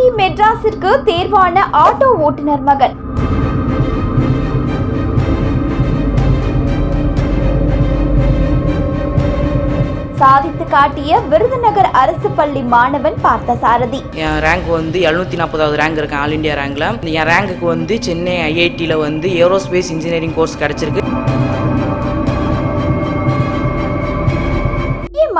IIT மெட்ராஸிற்கு தேர்வான auto ஓட்டுநர் மகன். சாதித்து காட்டிய விருதுநகர் அரசு பள்ளி மாணவன் பார்த்தசாரதி. என் ரேங்க் வந்து எழுநூத்தி நாற்பதாவது ரேங்க் இருக்கேன் ஆல் இந்தியா ரேங்க்ல என் ரேங்குக்கு வந்து சென்னை ஐஐடியில் வந்து ஏரோஸ்பேஸ் இன்ஜினியரிங் கோர்ஸ் கிடைச்சிருக்கு.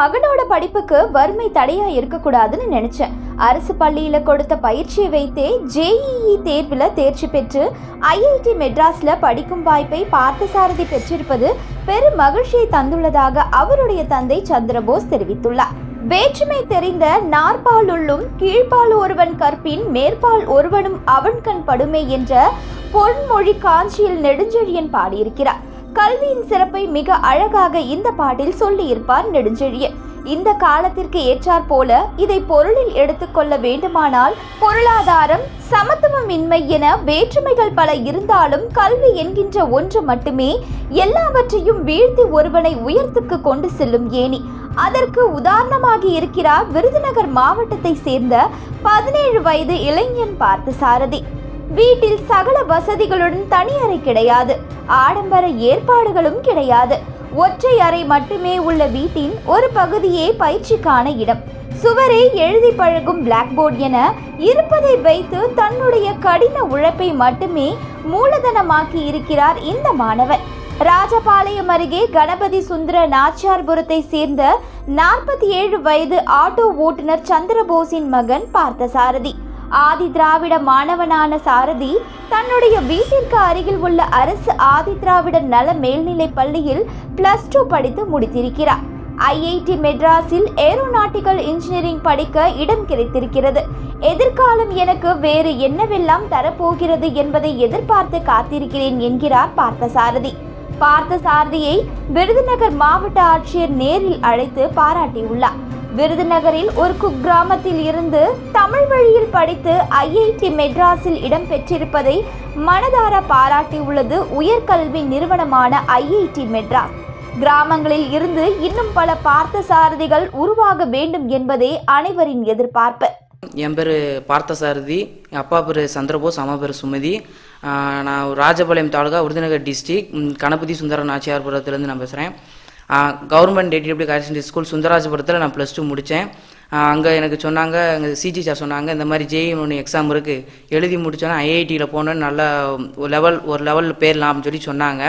மகனோட படிப்புக்கு வறுமை தடையா இருக்கக்கூடாதுன்னு நினைச்சேன். அரசு பள்ளியில கொடுத்த பயிற்சியை வைத்தே ஜேஇஇ தேர்வில் தேர்ச்சி பெற்று ஐஐடி மெட்ராஸ்ல படிக்கும் வாய்ப்பை பார்த்தசாரதி பெற்றிருப்பது பெரும் மகிழ்ச்சியை தந்துள்ளதாக அவருடைய தந்தை சந்திரபோஸ் தெரிவித்துள்ளார். வேற்றுமை தெரிந்த நாற்பாலுள்ளும் கீழ்ப்பால் ஒருவன் கற்பின் மேற்பால் ஒருவனும் அவன் கண் என்ற பொன்மொழி காஞ்சியில் நெடுஞ்செழியன் பாடியிருக்கிறார். கல்வியின் சிறப்பை மிக அழகாக இந்த பாட்டில் சொல்லியிருப்பார் நெடுஞ்செழியன். இந்த காலத்திற்கு ஏற்றாற் போல இதை பொருளில் எடுத்துக்கொள்ள வேண்டுமானால் பொருளாதாரம் சமத்துவமின்மை என வேற்றுமைகள் பல இருந்தாலும் கல்வி என்கின்ற ஒன்று மட்டுமே எல்லாவற்றையும் வீழ்த்தி ஒருவனை உயர்த்துக்கு கொண்டு செல்லும் ஏணி. அதற்கு உதாரணமாகி இருக்கிறார் விருதுநகர் மாவட்டத்தை சேர்ந்த பதினேழு வயது இளைஞன் பார்த்த சாரதி வீட்டில் சகல வசதிகளுடன் தனி அறை கிடையாது. ஆடம்பர ஏற்பாடுகளும் கிடையாது. ஒற்றை அறை மட்டுமே உள்ள வீட்டின் ஒரு பகுதியே பயிற்சிக்கான இடம். சுவரே எழுதி பழகும் பிளாக் போர்டு என இருப்பதை வைத்து தன்னுடைய கடின உழைப்பை மட்டுமே மூலதனமாக்கி இருக்கிறார் இந்த மாணவன். ராஜபாளையம் அருகே கணபதி சுந்தர நாச்சியார்புரத்தை சேர்ந்த நாற்பத்தி ஏழு வயது ஆட்டோ ஓட்டுநர் சந்திரபோஸின் மகன் பார்த்தசாரதி. ஆதி திராவிட மாணவனான சாரதி தன்னுடைய வீட்டிற்கு அருகில் உள்ள அரசு ஆதி திராவிட நல மேல்நிலைப் பள்ளியில் பிளஸ் டூ படித்து முடித்திருக்கிறார். ஐஐடி மெட்ராஸில் ஏரோநாட்டிக்கல் இன்ஜினியரிங் படிக்க இடம் கிடைத்திருக்கிறது. எதிர்காலம் எனக்கு வேறு என்னவெல்லாம் தரப்போகிறது என்பதை எதிர்பார்த்து காத்திருக்கிறேன் என்கிறார் பார்த்தசாரதி. பார்த்தசாரதியை விருதுநகர் மாவட்ட ஆட்சியர் நேரில் அழைத்து பாராட்டியுள்ளார். விருதுநகரில் ஒரு குக்கிராமத்தில் இருந்து தமிழ் வழியில் படித்து ஐஐடி மெட்ராஸில் இடம் பெற்றிருப்பதை மனதார பாராட்டியுள்ளது உயர்கல்வி நிறுவனமான ஐஐடி மெட்ராஸ். கிராமங்களில் இருந்து இன்னும் பல பார்த்த சாரதிகள் உருவாக வேண்டும் என்பதே அனைவரின் எதிர்பார்ப்பு. என் பேர் பார்த்தசாரதி என் அப்பா பேர் சந்திரபோஸ் அம்மா பேர் சுமதி. நான் ராஜபாளையம் தாலுகா விருதுநகர் டிஸ்ட்ரிக் கணபதி சுந்தர நாச்சியார்புரத்துலேருந்து நான் பேசுகிறேன் கவர்மெண்ட் ஏடிடபிள்யூ ஹையர் ஸ்கூல் சுந்தராஜபுரத்தில் நான் ப்ளஸ் டூ முடித்தேன் அங்கே எனக்கு சொன்னாங்க எங்கள் சிஜி சார் சொன்னாங்க இந்த மாதிரி ஜேஇ ஒன்று எக்ஸாம் இருக்குது எழுதி முடித்தோன்னே ஐஐடியில் போனோன்னு நல்ல ஒரு லெவல் ஒரு லெவலில் போயிடலாம் அப்படின்னு சொல்லி சொன்னாங்க.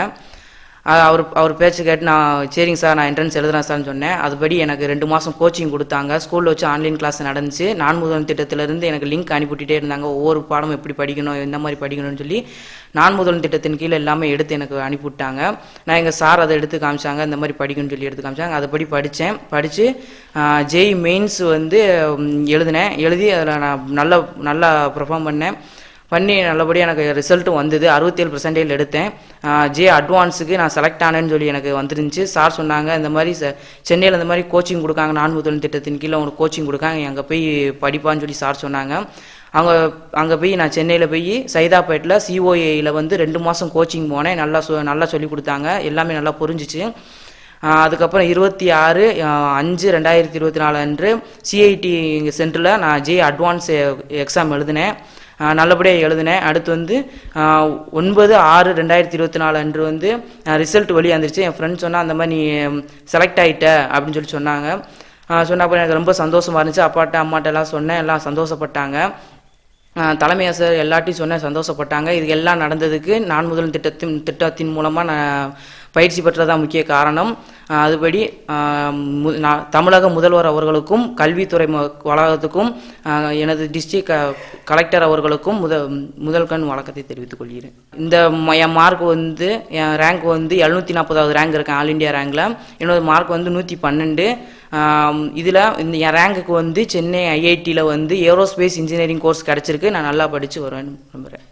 அவர் அவர் பேச்சு கேட்டு நான் சரிங்க சார் நான் என்ட்ரன்ஸ் எழுதுறேன் சார்னு சொன்னேன். அதுபடி எனக்கு ரெண்டு மாதம் கோச்சிங் கொடுத்தாங்க. ஸ்கூலில் வச்சு ஆன்லைன் கிளாஸ் நடந்துச்சு. நான் முதல் திட்டத்திலேருந்து எனக்கு லிங்க் அனுப்பிவிட்டே இருந்தாங்க. ஒவ்வொரு பாடம் எப்படி படிக்கணும் எந்த மாதிரி படிக்கணும்னு சொல்லி நான் முதல் திட்டத்தின் கீழே எல்லாமே எடுத்து எனக்கு அனுப்பிவிட்டாங்க. நான் எங்கள் சார் அதை எடுத்து காமிச்சாங்க. இந்த மாதிரி படிக்கணும்னு சொல்லி எடுத்து காமிச்சாங்க. அதுபடி படித்தேன். படித்து ஜெய் மெயின்ஸ் வந்து எழுதினேன். எழுதி அதில் நான் நல்லா நல்லா பெர்ஃபார்ம் பண்ணேன். பண்ணி நல்லபடியாக எனக்கு ரிசல்ட்டும் வந்தது. அறுபத்தேழு பர்சன்டேஜ் எடுத்தேன். ஜே அட்வான்ஸுக்கு நான் செலக்ட் ஆனேன்னு சொல்லி எனக்கு வந்துருந்துச்சு. சார் சொன்னாங்க இந்த மாதிரி ச சென்னையில் இந்த மாதிரி கோச்சிங் கொடுக்காங்க. நான் முதல் திட்டத்தின் கீழே உங்களுக்கு கோச்சிங் கொடுக்காங்க. அங்கே போய் படிப்பான்னு சொல்லி சார் சொன்னாங்க. அங்கே அங்கே போய் நான் சென்னையில் போய் சைதாப்பேட்டில் சிஓஏயில் வந்து ரெண்டு மாதம் கோச்சிங் போனேன். நல்லா சொ நல்லா சொல்லி கொடுத்தாங்க. எல்லாமே நல்லா புரிஞ்சிச்சு. அதுக்கப்புறம் இருபத்தி ஆறு அஞ்சு ரெண்டாயிரத்தி இருபத்தி நாலு அன்று சிஐடி சென்டரில் நான் ஜே அட்வான்ஸ் எக்ஸாம் எழுதினேன். நல்லபடியாக எழுதினேன். அடுத்து வந்து ஒன்பது ஆறு ரெண்டாயிரத்தி இருபத்தி நாலு அன்று வந்து ரிசல்ட் வெளியாந்துருச்சு என் ஃப்ரெண்ட் சொன்னால் அந்த மாதிரி நீ செலக்ட் ஆகிட்ட அப்படின்னு சொல்லி சொன்னாங்க. சொன்னப்போ எனக்கு ரொம்ப சந்தோஷமாக இருந்துச்சு. அப்பாட்ட அம்மாட்ட எல்லாம் சொன்னேன். எல்லாம் சந்தோஷப்பட்டாங்க. தலைமை ஆசிரியர் எல்லாத்தையும் சொன்ன சந்தோஷப்பட்டாங்க. இது எல்லாம் நடந்ததுக்கு நான் முதல் திட்டத்தின் திட்டத்தின் மூலமாக நான் பயிற்சி பெற்றதான் முக்கிய காரணம். அதுபடி மு- நான் தமிழக முதல்வர் அவர்களுக்கும் கல்வித்துறை வளாகத்துக்கும் எனது டிஸ்ட்ரிக்ட் கலெக்டர் அவர்களுக்கும் முத முதல் கண் வழக்கத்தை தெரிவித்துக் கொள்கிறேன். இந்த ம- என் மார்க் வந்து என் ரேங்க் வந்து எழுநூற்றி நாற்பதாவது ரேங்க் இருக்கேன் ஆல் இந்தியா ரேங்கில் என்னோட மார்க் வந்து நூற்றி பன்னெண்டு. இதில் இந்த என் ரேங்குக்கு வந்து சென்னை ஐஐடியில் வந்து ஏரோஸ்பேஸ் இன்ஜினியரிங் கோர்ஸ் கிடச்சிருக்கு. நான் நல்லா படித்து வருவேன் நம்புகிறேன்